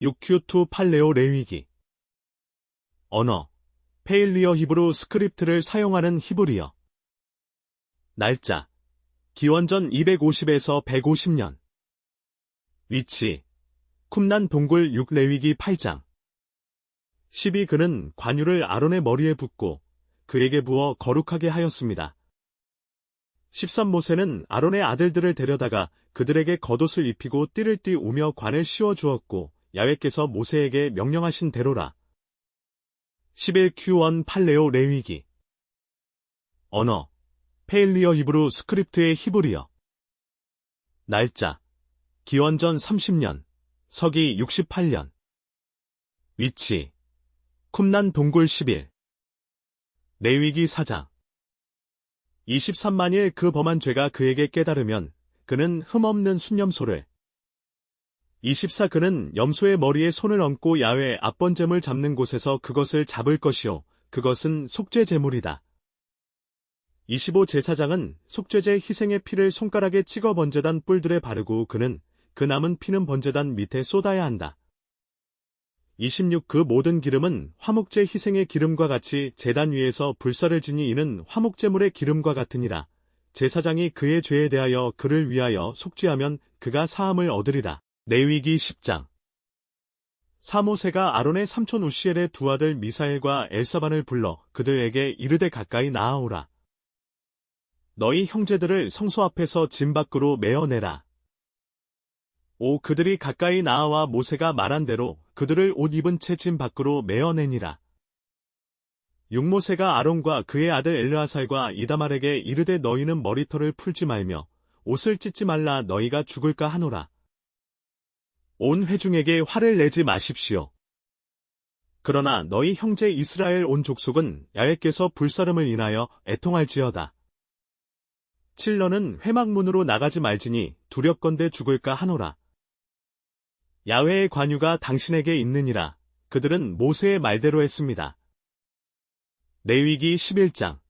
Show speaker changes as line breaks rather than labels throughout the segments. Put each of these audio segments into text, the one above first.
6Q2 팔레오 레위기. 언어 페일리어 히브루 스크립트를 사용하는 히브리어. 날짜 기원전 250에서 150년. 위치 쿰난 동굴 6레위기 8장. 12 그는 관유를 아론의 머리에 붓고 그에게 부어 거룩하게 하였습니다. 13 모세는 아론의 아들들을 데려다가 그들에게 겉옷을 입히고 띠를 띠우며 관을 씌워 주었고 야외께서 모세에게 명령하신 대로라. 11Q1 팔레오 레위기. 언어 페일리어 히브루 스크립트의 히브리어. 날짜 기원전 30년 서기 68년. 위치 쿰난 동굴 10일. 레위기 4장. 23만일 그 범한 죄가 그에게 깨달으면 그는 흠없는 순념소를 24 그는 염소의 머리에 손을 얹고 야외 앞번잼을 잡는 곳에서 그것을 잡을 것이요 그것은 속죄 제물이다. 25 제사장은 속죄제 희생의 피를 손가락에 찍어 번제단 뿔들에 바르고 그는 그 남은 피는 번제단 밑에 쏟아야 한다. 26 그 모든 기름은 화목제 희생의 기름과 같이 제단 위에서 불사를 지니 이는 화목제물의 기름과 같으니라. 제사장이 그의 죄에 대하여 그를 위하여 속죄하면 그가 사함을 얻으리라. 내위기 10장 사모세가 아론의 삼촌 우시엘의 두 아들 미사엘과 엘사반을 불러 그들에게 이르되 가까이 나아오라. 너희 형제들을 성소 앞에서 짐 밖으로 메어내라. 오 그들이 가까이 나아와 모세가 말한 대로 그들을 옷 입은 채 짐 밖으로 메어내니라. 육모세가 아론과 그의 아들 엘르아살과 이다말에게 이르되 너희는 머리털을 풀지 말며 옷을 찢지 말라 너희가 죽을까 하노라. 온 회중에게 화를 내지 마십시오. 그러나 너희 형제 이스라엘 온 족속은 야외께서 불사름을 인하여 애통할지어다. 칠러는 회막문으로 나가지 말지니 두렵건대 죽을까 하노라. 야외의 관유가 당신에게 있느니라. 그들은 모세의 말대로 했습니다. 내위기 11장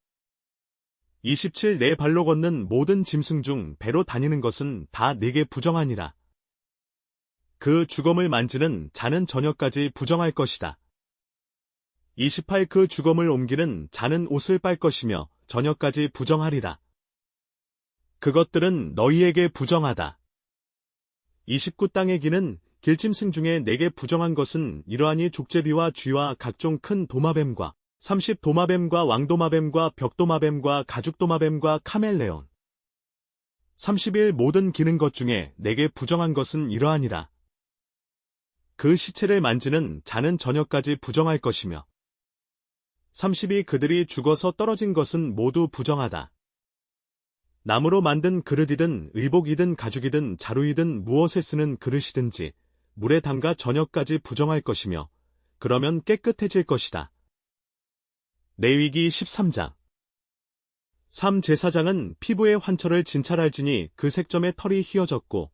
27 내 발로 걷는 모든 짐승 중 배로 다니는 것은 다 내게 부정하니라. 그 주검을 만지는 자는 저녁까지 부정할 것이다. 28 그 주검을 옮기는 자는 옷을 빨 것이며 저녁까지 부정하리라. 그것들은 너희에게 부정하다. 29 땅의 기는 길짐승 중에 내게 부정한 것은 이러하니 족제비와 쥐와 각종 큰 도마뱀과 30 도마뱀과 왕도마뱀과 벽도마뱀과 가죽도마뱀과 카멜레온 31 모든 기는 것 중에 내게 부정한 것은 이러하니라. 그 시체를 만지는 자는 저녁까지 부정할 것이며 32 그들이 죽어서 떨어진 것은 모두 부정하다. 나무로 만든 그릇이든 의복이든 가죽이든 자루이든 무엇에 쓰는 그릇이든지 물에 담가 저녁까지 부정할 것이며 그러면 깨끗해질 것이다. 내위기 13장 3 제사장은 피부의 환철을 진찰할지니 그 색점의 털이 휘어졌고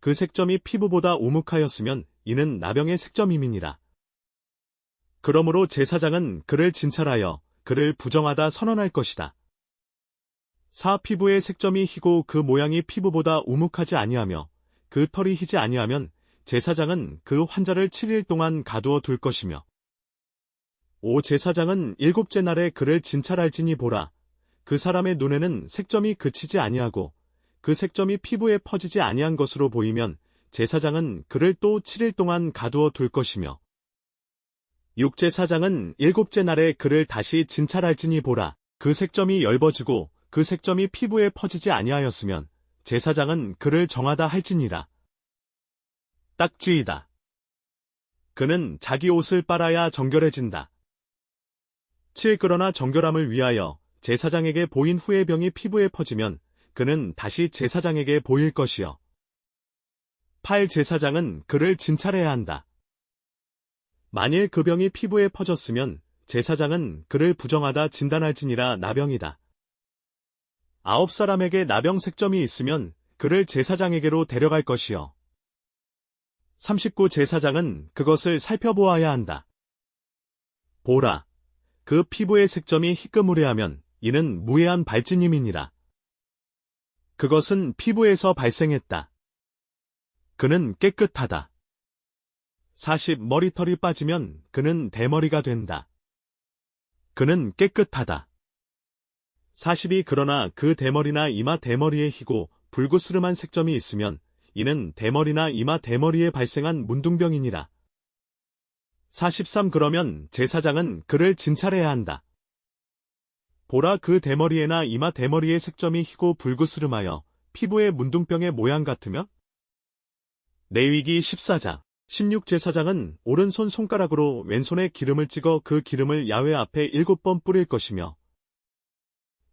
그 색점이 피부보다 우묵하였으면 이는 나병의 색점임이니라. 그러므로 제사장은 그를 진찰하여 그를 부정하다 선언할 것이다. 사 피부의 색점이 희고 그 모양이 피부보다 우묵하지 아니하며 그 털이 희지 아니하면 제사장은 그 환자를 7일 동안 가두어 둘 것이며 오 제사장은 일곱째 날에 그를 진찰할지니 보라 그 사람의 눈에는 색점이 그치지 아니하고 그 색점이 피부에 퍼지지 아니한 것으로 보이면 제사장은 그를 또 7일 동안 가두어 둘 것이며 육제사장은 일곱째 날에 그를 다시 진찰할지니 보라. 그 색점이 엷어지고 그 색점이 피부에 퍼지지 아니하였으면 제사장은 그를 정하다 할지니라. 딱지이다. 그는 자기 옷을 빨아야 정결해진다. 7. 그러나 정결함을 위하여 제사장에게 보인 후의 병이 피부에 퍼지면 그는 다시 제사장에게 보일 것이요. 8 제사장은 그를 진찰해야 한다. 만일 그 병이 피부에 퍼졌으면 제사장은 그를 부정하다 진단할지니라 나병이다. 아홉 사람에게 나병 색점이 있으면 그를 제사장에게로 데려갈 것이요. 39 제사장은 그것을 살펴보아야 한다. 보라. 그 피부의 색점이 희끄무레하면 이는 무해한 발진임이니라. 그것은 피부에서 발생했다. 그는 깨끗하다. 40 머리털이 빠지면 그는 대머리가 된다. 그는 깨끗하다. 40이 그러나 그 대머리나 이마 대머리에 희고 불구스름한 색점이 있으면 이는 대머리나 이마 대머리에 발생한 문둥병이니라. 43 그러면 제사장은 그를 진찰해야 한다. 보라 그 대머리에나 이마 대머리의 색점이 희고 불구스름하여 피부의 문둥병의 모양 같으며 내위기 14장 16제사장은 오른손 손가락으로 왼손에 기름을 찍어 그 기름을 야외 앞에 일곱 번 뿌릴 것이며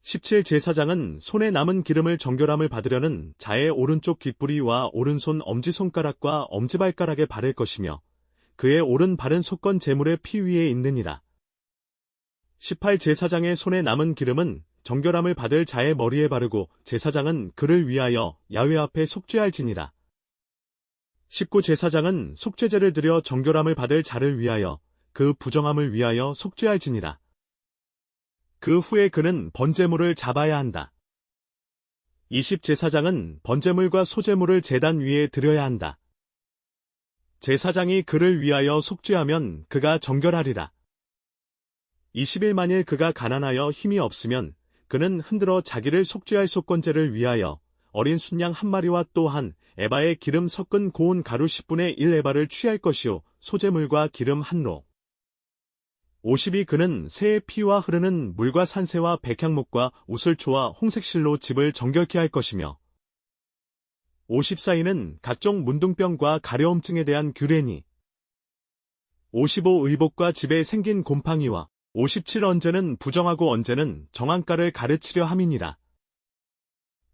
17제사장은 손에 남은 기름을 정결함을 받으려는 자의 오른쪽 귓부리와 오른손 엄지손가락과 엄지발가락에 바를 것이며 그의 오른 발은 속건 제물의 피 위에 있느니라. 18제사장의 손에 남은 기름은 정결함을 받을 자의 머리에 바르고 제사장은 그를 위하여 야외 앞에 속죄할지니라. 19제사장은 속죄제를 드려 정결함을 받을 자를 위하여 그 부정함을 위하여 속죄할지니라. 그 후에 그는 번제물을 잡아야 한다. 20제사장은 번제물과 소제물을 제단 위에 드려야 한다. 제사장이 그를 위하여 속죄하면 그가 정결하리라. 21만일 그가 가난하여 힘이 없으면 그는 흔들어 자기를 속죄할 속건제를 위하여 어린 순양 한 마리와 또한 에바의 기름 섞은 고운 가루 10분의 1 에바를 취할 것이요 소제물과 기름 한 로. 50이 그는 새의 피와 흐르는 물과 산새와 백향목과 우슬초와 홍색실로 집을 정결케 할 것이며 54위는 각종 문둥병과 가려움증에 대한 규례니 55 의복과 집에 생긴 곰팡이와 57 언제는 부정하고 언제는 정한가를 가르치려 함이니라.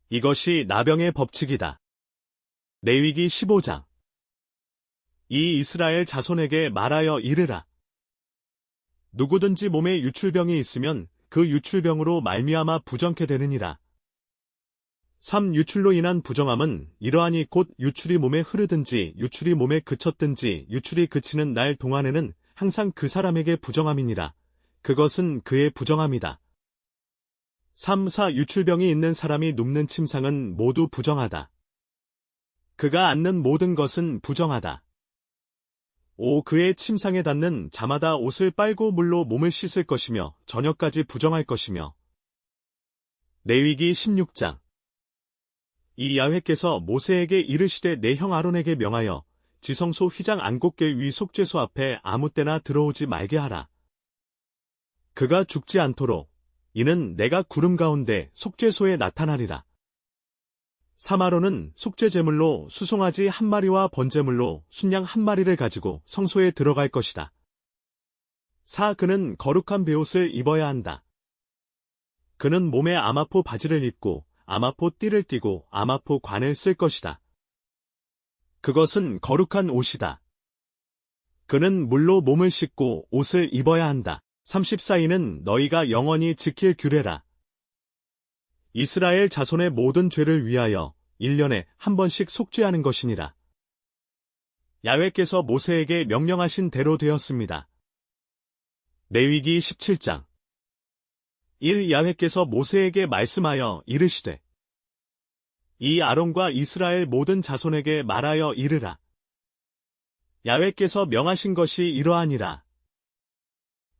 이것이 나병의 법칙이다. 내위기 15장 이 이스라엘 자손에게 말하여 이르라. 누구든지 몸에 유출병이 있으면 그 유출병으로 말미암아 부정케 되느니라. 3. 유출로 인한 부정함은 이러하니 곧 유출이 몸에 흐르든지 유출이 몸에 그쳤든지 유출이 그치는 날 동안에는 항상 그 사람에게 부정함이니라. 그것은 그의 부정함이다. 3. 4. 유출병이 있는 사람이 눕는 침상은 모두 부정하다. 그가 앉는 모든 것은 부정하다. 5. 그의 침상에 닿는 자마다 옷을 빨고 물로 몸을 씻을 것이며 저녁까지 부정할 것이며 내위기 16장 이 야훼께서 모세에게 이르시되 내 형 아론에게 명하여 지성소 휘장 안곡계 위 속죄소 앞에 아무 때나 들어오지 말게 하라. 그가 죽지 않도록 이는 내가 구름 가운데 속죄소에 나타나리라. 사마로는 속죄제물로 수송아지 한 마리와 번제물로 순양 한 마리를 가지고 성소에 들어갈 것이다. 사 그는 거룩한 베옷을 입어야 한다. 그는 몸에 아마포 바지를 입고 아마포 띠를 띠고 아마포 관을 쓸 것이다. 그것은 거룩한 옷이다. 그는 물로 몸을 씻고 옷을 입어야 한다. 34위는 너희가 영원히 지킬 규례라. 이스라엘 자손의 모든 죄를 위하여 1년에 한 번씩 속죄하는 것이니라. 야훼께서 모세에게 명령하신 대로 되었습니다. 내위기 17장 1. 야훼께서 모세에게 말씀하여 이르시되 이 아론과 이스라엘 모든 자손에게 말하여 이르라. 야훼께서 명하신 것이 이러하니라.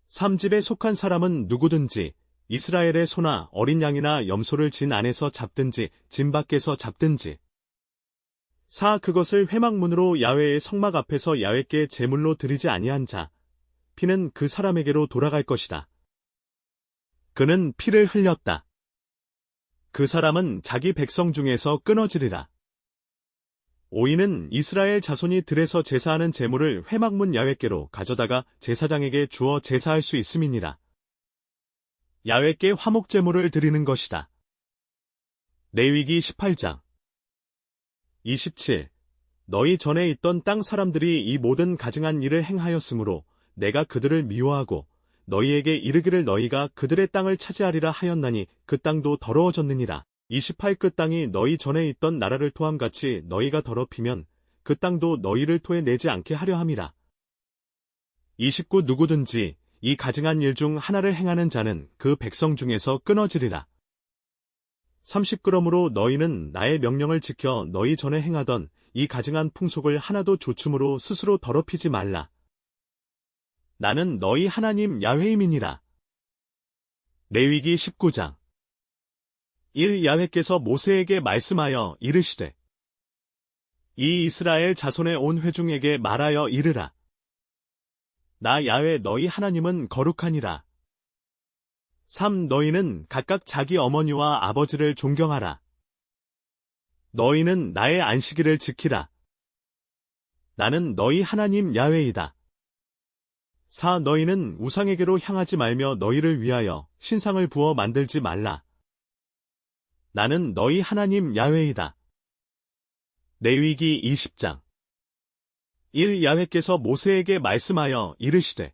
삼집에 속한 사람은 누구든지 이스라엘의 소나 어린 양이나 염소를 진 안에서 잡든지 진 밖에서 잡든지 사 그것을 회막문으로 야외의 성막 앞에서 야외께 제물로 드리지 아니한 자 피는 그 사람에게로 돌아갈 것이다. 그는 피를 흘렸다. 그 사람은 자기 백성 중에서 끊어지리라. 오이는 이스라엘 자손이 들에서 제사하는 제물을 회막문 야외께로 가져다가 제사장에게 주어 제사할 수 있음이니라. 야외께 화목제물을 드리는 것이다. 내위기 18장 27. 너희 전에 있던 땅 사람들이 이 모든 가증한 일을 행하였으므로 내가 그들을 미워하고 너희에게 이르기를 너희가 그들의 땅을 차지하리라 하였나니 그 땅도 더러워졌느니라. 28. 그 땅이 너희 전에 있던 나라를 토함같이 너희가 더럽히면 그 땅도 너희를 토해내지 않게 하려 함이라. 29. 누구든지 이 가증한 일 중 하나를 행하는 자는 그 백성 중에서 끊어지리라. 30 그러므로 너희는 나의 명령을 지켜 너희 전에 행하던 이 가증한 풍속을 하나도 조춤으로 스스로 더럽히지 말라. 나는 너희 하나님 야훼임이니라. 레위기 19장 1 야훼께서 모세에게 말씀하여 이르시되 이 이스라엘 자손의 온 회중에게 말하여 이르라. 나 야훼 너희 하나님은 거룩하니라. 3. 너희는 각각 자기 어머니와 아버지를 존경하라. 너희는 나의 안식일을 지키라. 나는 너희 하나님 야훼이다. 4. 너희는 우상에게로 향하지 말며 너희를 위하여 신상을 부어 만들지 말라. 나는 너희 하나님 야훼이다. 레위기 20장 1. 야훼께서 모세에게 말씀하여 이르시되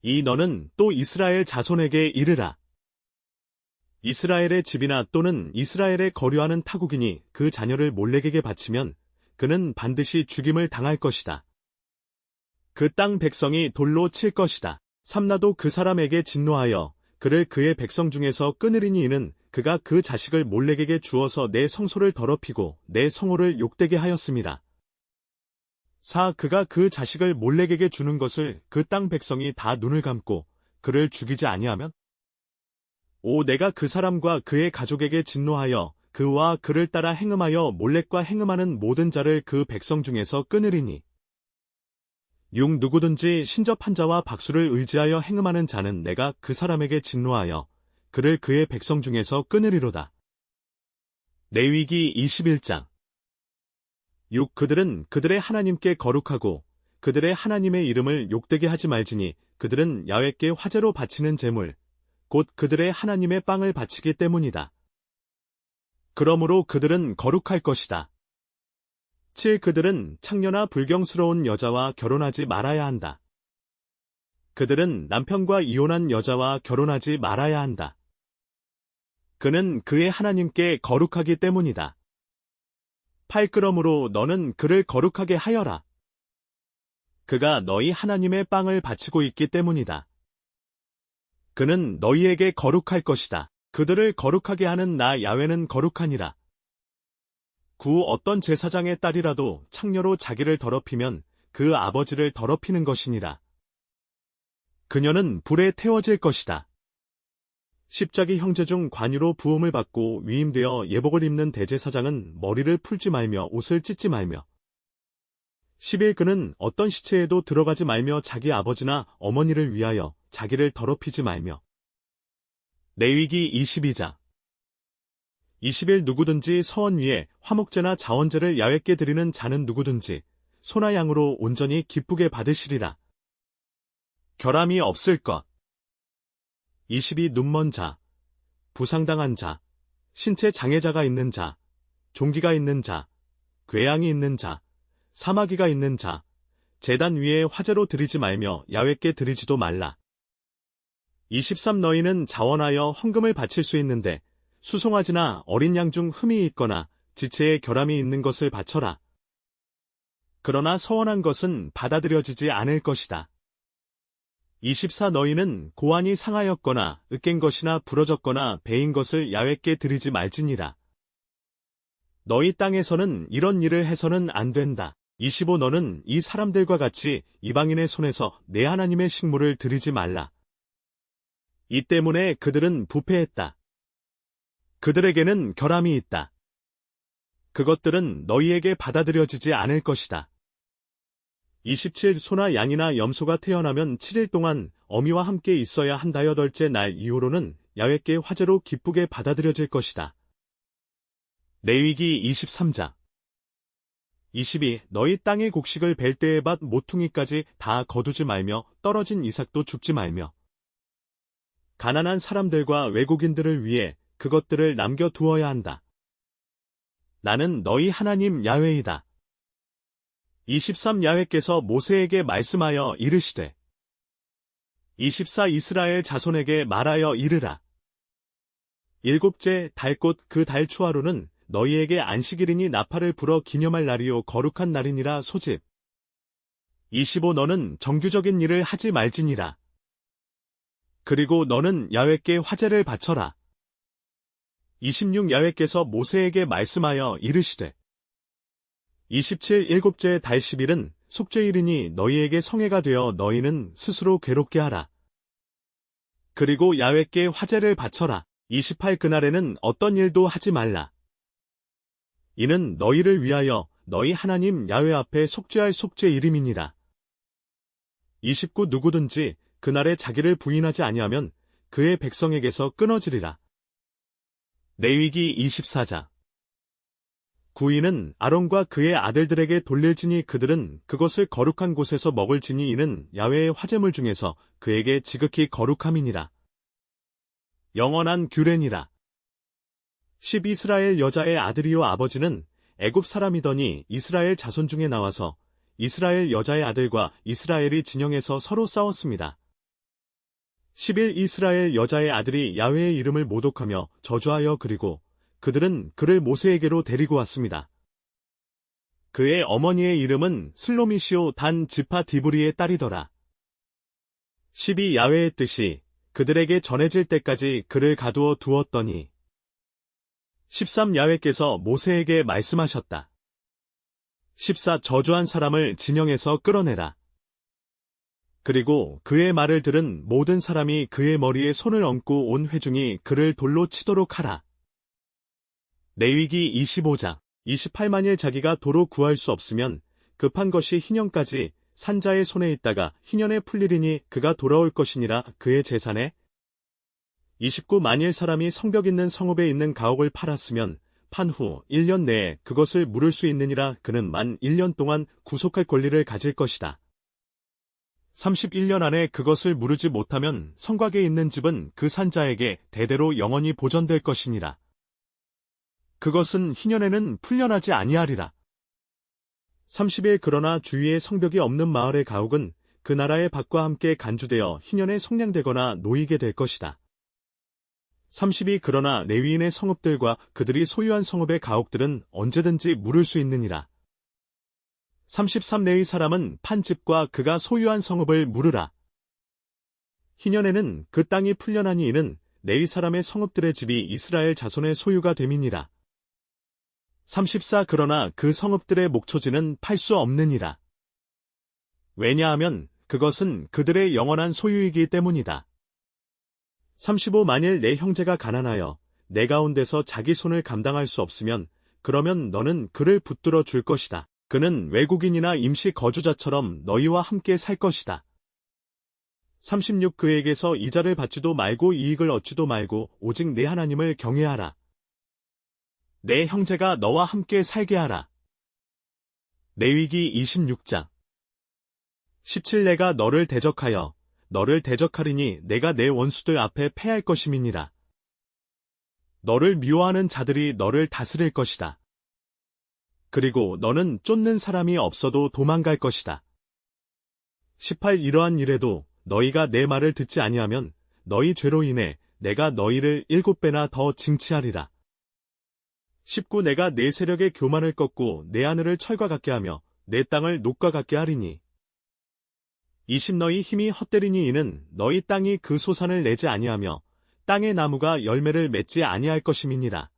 이 너는 또 이스라엘 자손에게 이르라. 이스라엘의 집이나 또는 이스라엘에 거류하는 타국인이 그 자녀를 몰렉에게 바치면 그는 반드시 죽임을 당할 것이다. 그 땅 백성이 돌로 칠 것이다. 삼나도 그 사람에게 진노하여 그를 그의 백성 중에서 끊으리니 이는 그가 그 자식을 몰렉에게 주어서 내 성소를 더럽히고 내 성호를 욕되게 하였습니다. 4. 그가 그 자식을 몰렉에게 주는 것을 그 땅 백성이 다 눈을 감고 그를 죽이지 아니하면 5. 내가 그 사람과 그의 가족에게 진노하여 그와 그를 따라 행음하여 몰렉과 행음하는 모든 자를 그 백성 중에서 끊으리니 6. 누구든지 신접한 자와 박수를 의지하여 행음하는 자는 내가 그 사람에게 진노하여 그를 그의 백성 중에서 끊으리로다. 레위기 21장 6. 그들은 그들의 하나님께 거룩하고 그들의 하나님의 이름을 욕되게 하지 말지니 그들은 야외께 화제로 바치는 제물, 곧 그들의 하나님의 빵을 바치기 때문이다. 그러므로 그들은 거룩할 것이다. 7. 그들은 창녀나 불경스러운 여자와 결혼하지 말아야 한다. 그들은 남편과 이혼한 여자와 결혼하지 말아야 한다. 그는 그의 하나님께 거룩하기 때문이다. 8. 그러므로 너는 그를 거룩하게 하여라. 그가 너희 하나님의 빵을 바치고 있기 때문이다. 그는 너희에게 거룩할 것이다. 그들을 거룩하게 하는 나 야외는 거룩하니라. 구 어떤 제사장의 딸이라도 창녀로 자기를 더럽히면 그 아버지를 더럽히는 것이니라. 그녀는 불에 태워질 것이다. 십자기 형제 중 관유로 부음을 받고 위임되어 예복을 입는 대제사장은 머리를 풀지 말며 옷을 찢지 말며 10일 그는 어떤 시체에도 들어가지 말며 자기 아버지나 어머니를 위하여 자기를 더럽히지 말며 내위기 22장 20일 누구든지 서원 위에 화목제나 자원제를 야외께 드리는 자는 누구든지 소나 양으로 온전히 기쁘게 받으시리라. 결함이 없을 것. 22 눈먼 자, 부상당한 자, 신체 장애자가 있는 자, 종기가 있는 자, 궤양이 있는 자, 사마귀가 있는 자, 재단 위에 화제로 드리지 말며 야외께 드리지도 말라. 23 너희는 자원하여 헌금을 바칠 수 있는데 수송아지나 어린 양 중 흠이 있거나 지체에 결함이 있는 것을 바쳐라. 그러나 서원한 것은 받아들여지지 않을 것이다. 24 너희는 고안이 상하였거나 으깬 것이나 부러졌거나 베인 것을 야외께 드리지 말지니라. 너희 땅에서는 이런 일을 해서는 안 된다. 25 너는 이 사람들과 같이 이방인의 손에서 내 하나님의 식물을 드리지 말라. 이 때문에 그들은 부패했다. 그들에게는 결함이 있다. 그것들은 너희에게 받아들여지지 않을 것이다. 27 소나 양이나 염소가 태어나면 7일 동안 어미와 함께 있어야 한다 여덟째 날 이후로는 야외께 화제로 기쁘게 받아들여질 것이다. 레위기 23장 22 너희 땅의 곡식을 벨 때의 밭 모퉁이까지 다 거두지 말며 떨어진 이삭도 죽지 말며 가난한 사람들과 외국인들을 위해 그것들을 남겨두어야 한다. 나는 너희 하나님 야외이다. 23 야훼께서 모세에게 말씀하여 이르시되 24 이스라엘 자손에게 말하여 이르라. 일곱째 달꽃 그 달 초하루는 너희에게 안식일이니 나팔을 불어 기념할 날이요 거룩한 날이니라 소집. 25 너는 정규적인 일을 하지 말지니라. 그리고 너는 야훼께 화제를 바쳐라. 26 야훼께서 모세에게 말씀하여 이르시되 27 일곱째 달 10일은 속죄일이니 너희에게 성회가 되어 너희는 스스로 괴롭게 하라. 그리고 야외께 화제를 바쳐라. 28 그날에는 어떤 일도 하지 말라. 이는 너희를 위하여 너희 하나님 야외 앞에 속죄할 속죄이름이니라. 29 누구든지 그날에 자기를 부인하지 아니하면 그의 백성에게서 끊어지리라. 내위기 24자 구인은 아론과 그의 아들들에게 돌릴지니 그들은 그것을 거룩한 곳에서 먹을지니 이는 야외의 화재물 중에서 그에게 지극히 거룩함이니라. 영원한 규례니라. 10 이스라엘 여자의 아들이요 아버지는 애굽 사람이더니 이스라엘 자손 중에 나와서 이스라엘 여자의 아들과 이스라엘이 진영에서 서로 싸웠습니다. 11 이스라엘 여자의 아들이 야훼의 이름을 모독하며 저주하여 그리고 그들은 그를 모세에게로 데리고 왔습니다. 그의 어머니의 이름은 슬로미시오 단 지파 디브리의 딸이더라. 12 야훼의 뜻이 그들에게 전해질 때까지 그를 가두어 두었더니 13 야훼께서 모세에게 말씀하셨다. 14 저주한 사람을 진영에서 끌어내라. 그리고 그의 말을 들은 모든 사람이 그의 머리에 손을 얹고 온 회중이 그를 돌로 치도록 하라. 내위기 25장 28만일 자기가 도로 구할 수 없으면 급한 것이 희년까지 산자의 손에 있다가 희년에 풀리리니 그가 돌아올 것이니라 그의 재산에 29 만일 사람이 성벽 있는 성읍에 있는 가옥을 팔았으면 판 후 1년 내에 그것을 물을 수 있느니라 그는 만 1년 동안 구속할 권리를 가질 것이다. 31년 안에 그것을 무르지 못하면 성곽에 있는 집은 그 산자에게 대대로 영원히 보존될 것이니라. 그것은 희년에는 풀려나지 아니하리라. 30일 그러나 주위에 성벽이 없는 마을의 가옥은 그 나라의 밭과 함께 간주되어 희년에 속량되거나 놓이게 될 것이다. 30이 그러나 레위인의 성읍들과 그들이 소유한 성읍의 가옥들은 언제든지 물을 수 있느니라. 33 내의 사람은 판집과 그가 소유한 성읍을 물으라. 희년에는 그 땅이 풀려나니 이는 내의 사람의 성읍들의 집이 이스라엘 자손의 소유가 됨이니라. 34 그러나 그 성읍들의 목초지는 팔 수 없느니라. 왜냐하면 그것은 그들의 영원한 소유이기 때문이다. 35 만일 내 형제가 가난하여 내 가운데서 자기 손을 감당할 수 없으면 그러면 너는 그를 붙들어 줄 것이다. 그는 외국인이나 임시 거주자처럼 너희와 함께 살 것이다. 36 그에게서 이자를 받지도 말고 이익을 얻지도 말고 오직 내 하나님을 경외하라. 내 형제가 너와 함께 살게 하라. 내위기 26장 17 내가 너를 대적하여 너를 대적하리니 내가 내 원수들 앞에 패할 것임이니라. 너를 미워하는 자들이 너를 다스릴 것이다. 그리고 너는 쫓는 사람이 없어도 도망갈 것이다. 18 이러한 일에도 너희가 내 말을 듣지 아니하면 너희 죄로 인해 내가 너희를 일곱 배나 더 징치하리라. 19 내가 내 세력의 교만을 꺾고 내 하늘을 철과 같게 하며 내 땅을 녹과 같게 하리니 20 너희 힘이 헛되리니 이는 너희 땅이 그 소산을 내지 아니하며 땅의 나무가 열매를 맺지 아니할 것임이니라.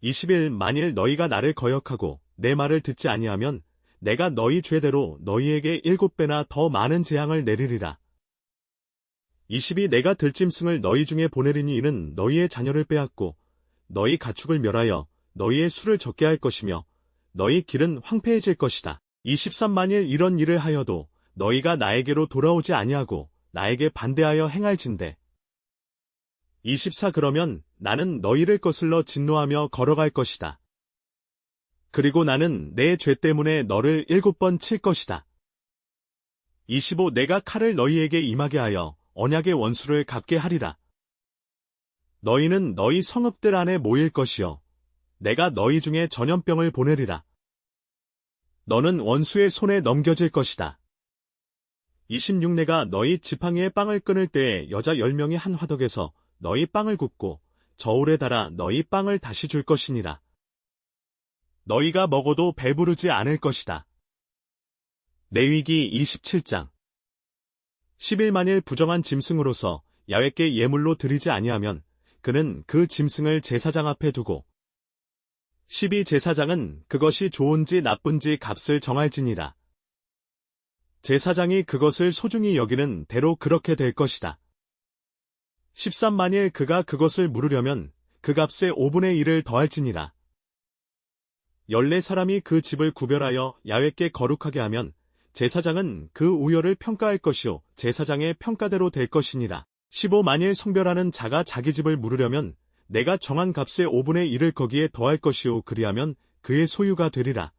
21 만일 너희가 나를 거역하고 내 말을 듣지 아니하면 내가 너희 죄대로 너희에게 일곱 배나 더 많은 재앙을 내리리라. 22 내가 들짐승을 너희 중에 보내리니 이는 너희의 자녀를 빼앗고 너희 가축을 멸하여 너희의 수를 적게 할 것이며 너희 길은 황폐해질 것이다. 23 만일 이런 일을 하여도 너희가 나에게로 돌아오지 아니하고 나에게 반대하여 행할진대. 24 그러면 나는 너희를 거슬러 진노하며 걸어갈 것이다. 그리고 나는 내 죄 때문에 너를 일곱 번 칠 것이다. 25 내가 칼을 너희에게 임하게 하여 언약의 원수를 갚게 하리라. 너희는 너희 성읍들 안에 모일 것이요. 내가 너희 중에 전염병을 보내리라. 너는 원수의 손에 넘겨질 것이다. 26내가 너희 지팡이에 빵을 끊을 때에 여자 10명이 한 화덕에서 너희 빵을 굽고 저울에 달아 너희 빵을 다시 줄 것이니라. 너희가 먹어도 배부르지 않을 것이다. 내위기 27장 11만일 부정한 짐승으로서 야외께 예물로 드리지 아니하면 그는 그 짐승을 제사장 앞에 두고 12 제사장은 그것이 좋은지 나쁜지 값을 정할지니라. 제사장이 그것을 소중히 여기는 대로 그렇게 될 것이다. 13 만일 그가 그것을 물으려면 그 값의 5분의 1을 더할지니라. 14사람이 그 집을 구별하여 야외께 거룩하게 하면 제사장은 그 우열을 평가할 것이요 제사장의 평가대로 될 것이니라. 15 만일 성별하는 자가 자기 집을 물으려면 내가 정한 값의 5분의 1을 거기에 더할 것이요 그리하면 그의 소유가 되리라.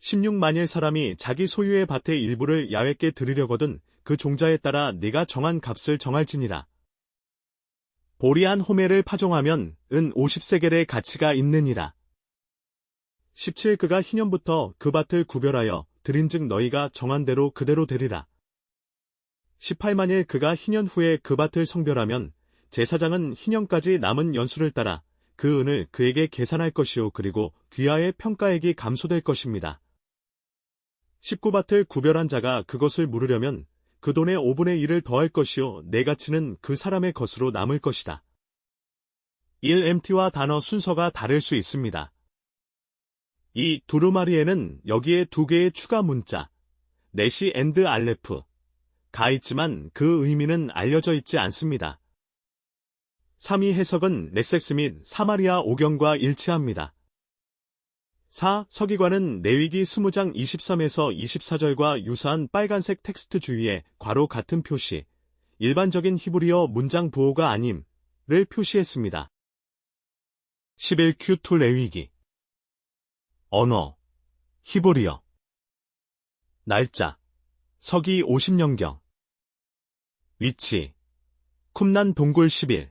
16 만일 사람이 자기 소유의 밭의 일부를 야외께 드리려거든 그 종자에 따라 네가 정한 값을 정할지니라. 보리한 호매를 파종하면 은 50세겔의 가치가 있느니라. 17 그가 희년부터 그 밭을 구별하여 드린즉 너희가 정한 대로 그대로 되리라. 18만일 그가 희년 후에 그 밭을 성별하면 제사장은 희년까지 남은 연수를 따라 그 은을 그에게 계산할 것이요 그리고 귀하의 평가액이 감소될 것입니다. 19밭을 구별한 자가 그것을 물으려면 그 돈의 5분의 1을 더할 것이요 내 가치는 그 사람의 것으로 남을 것이다. 1MT와 단어 순서가 다를 수 있습니다. 이 두루마리에는 여기에 두 개의 추가 문자, 네시 앤드 알레프, 가 있지만 그 의미는 알려져 있지 않습니다. 3위 해석은 레섹스 및 사마리아 오경과 일치합니다. 4. 서기관은 내위기 20장 23에서 24절과 유사한 빨간색 텍스트 주위에 괄호 같은 표시, 일반적인 히브리어 문장 부호가 아님을 표시했습니다. 11Q2 레위기 언어 히브리어 날짜 서기 50년경 위치 쿰난 동굴 10일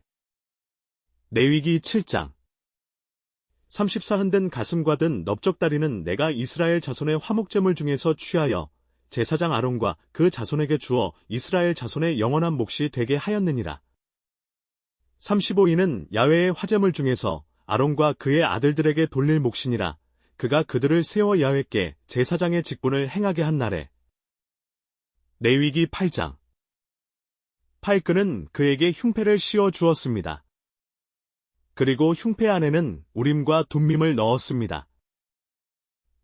내위기 7장 34 흔든 가슴과 든 넓적다리는 내가 이스라엘 자손의 화목제물 중에서 취하여 제사장 아론과 그 자손에게 주어 이스라엘 자손의 영원한 몫이 되게 하였느니라. 35인은 야외의 화제물 중에서 아론과 그의 아들들에게 돌릴 몫이니라. 그가 그들을 세워 야외께 제사장의 직분을 행하게 한 날에. 내위기 8장 팔끈은 그에게 흉패를 씌워 주었습니다. 그리고 흉패 안에는 우림과 둠밈을 넣었습니다.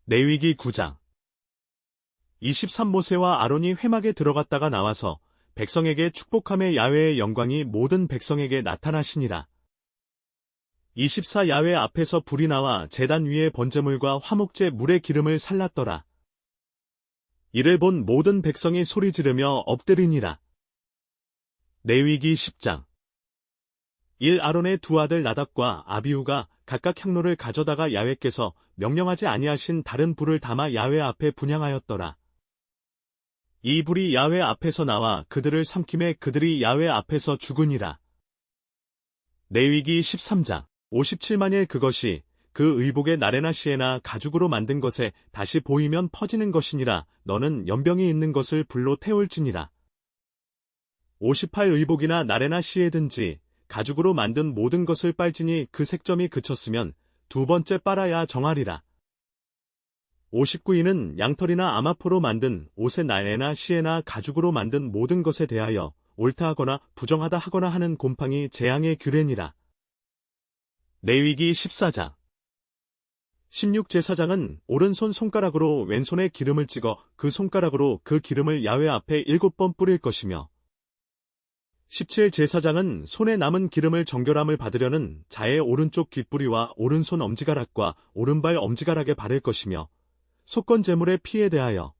내위기 9장 23모세와 아론이 회막에 들어갔다가 나와서 백성에게 축복함의 야외의 영광이 모든 백성에게 나타나시니라. 24 야외 앞에서 불이 나와 재단 위에 번제물과 화목제 물의 기름을 살랐더라. 이를 본 모든 백성이 소리 지르며 엎드리니라. 내위기 10장 1 아론의 두 아들 나답과 아비우가 각각 향로를 가져다가 야외께서 명령하지 아니하신 다른 불을 담아 야외 앞에 분향하였더라. 이 불이 야외 앞에서 나와 그들을 삼킴에 그들이 야외 앞에서 죽으니라. 내위기 13장 57만일 그것이 그 의복의 나레나 시에나 가죽으로 만든 것에 다시 보이면 퍼지는 것이니라 너는 연병이 있는 것을 불로 태울지니라. 58 의복이나 나레나 시에든지 가죽으로 만든 모든 것을 빨지니 그 색점이 그쳤으면 두 번째 빨아야 정하리라. 59인은 양털이나 아마포로 만든 옷의 날에나 시에나 가죽으로 만든 모든 것에 대하여 옳다 하거나 부정하다 하거나 하는 곰팡이 재앙의 규례니라. 내위기 14장 16제사장은 오른손 손가락으로 왼손에 기름을 찍어 그 손가락으로 그 기름을 야외 앞에 일곱 번 뿌릴 것이며 17 제사장은 손에 남은 기름을 정결함을 받으려는 자의 오른쪽 귓뿌리와 오른손 엄지가락과 오른발 엄지가락에 바를 것이며 속건 제물의 피에 대하여.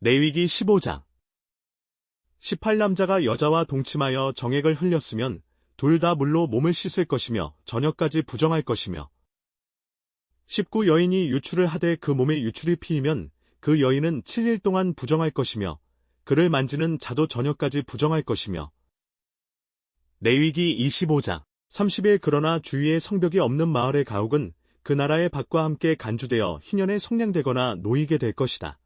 내위기 15장. 18남자가 여자와 동침하여 정액을 흘렸으면 둘 다 물로 몸을 씻을 것이며 저녁까지 부정할 것이며. 19 여인이 유출을 하되 그 몸에 유출이 피이면 그 여인은 7일 동안 부정할 것이며 그를 만지는 자도 저녁까지 부정할 것이며 내위기 25장 30일 그러나 주위에 성벽이 없는 마을의 가옥은 그 나라의 밭과 함께 간주되어 희년에 속량되거나 놓이게 될 것이다.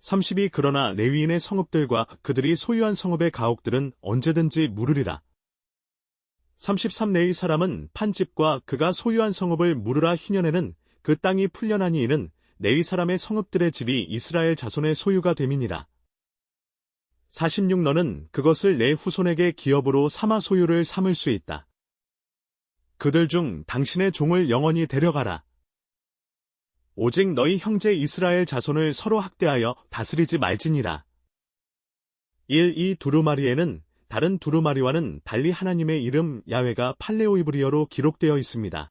32 그러나 레위인의 성읍들과 그들이 소유한 성읍의 가옥들은 언제든지 물으리라. 33 내의 사람은 판집과 그가 소유한 성읍을 물으라 희년에는 그 땅이 풀려나니 이는 내위 사람의 성읍들의 집이 이스라엘 자손의 소유가 됨이니라. 46 너는 그것을 내 후손에게 기업으로 삼아 소유를 삼을 수 있다. 그들 중 당신의 종을 영원히 데려가라. 오직 너희 형제 이스라엘 자손을 서로 학대하여 다스리지 말지니라. 1. 이 두루마리에는 다른 두루마리와는 달리 하나님의 이름 야훼가 팔레오이브리어로 기록되어 있습니다.